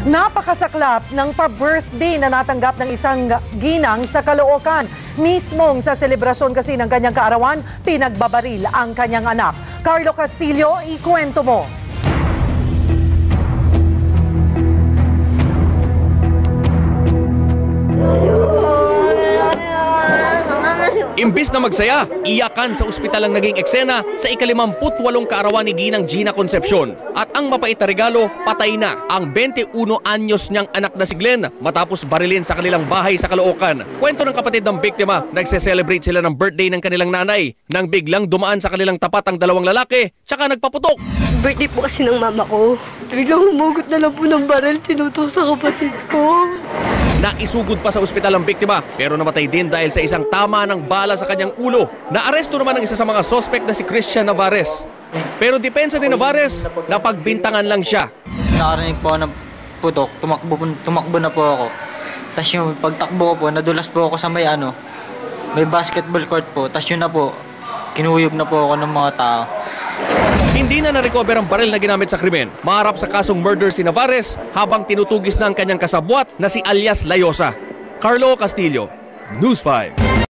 Napakasaklap ng pa-birthday na natanggap ng isang ginang sa Caloocan. Mismong sa selebrasyon kasi ng kanyang kaarawan, pinagbabaril ang kanyang anak. Carlo Castillo, ikwento mo. Imbis na magsaya, iyakan sa ospital ang naging eksena sa ikalimamputwalong kaarawan ni Ginang Gina Concepcion. At ang mapait na regalo, patay na ang 21 anyos niyang anak na si Glenn matapos barilin sa kanilang bahay sa Caloocan. Kwento ng kapatid ng biktima, nagse-celebrate sila ng birthday ng kanilang nanay nang biglang dumaan sa kanilang tapat ang dalawang lalaki tsaka nagpaputok. Birthday po kasi ng mama ko. Biglang humugot na lang po ng baril, tinutok sa kapatid ko. Naisugod pa sa ospital ang biktima pero namatay din dahil sa isang tama ng bala sa kanyang ulo. Naaresto naman ang isa sa mga sospek na si Christian Navarez. Pero depensa ni Navarez, napagbintangan lang siya. Nakarinig po ng putok, tumakbo, tumakbo na po ako. Tapos yung pagtakbo ko po, nadulas po ako sa may ano, may basketball court po. Tapos yun na po, kinuyog na po ako ng mga tao. Hindi na na-recover ang baril na ginamit sa krimen. Maharap sa kasong murder si Navarez habang tinutugis na ang kanyang kasabwat na si alias Layosa. Carlo Castillo, News 5.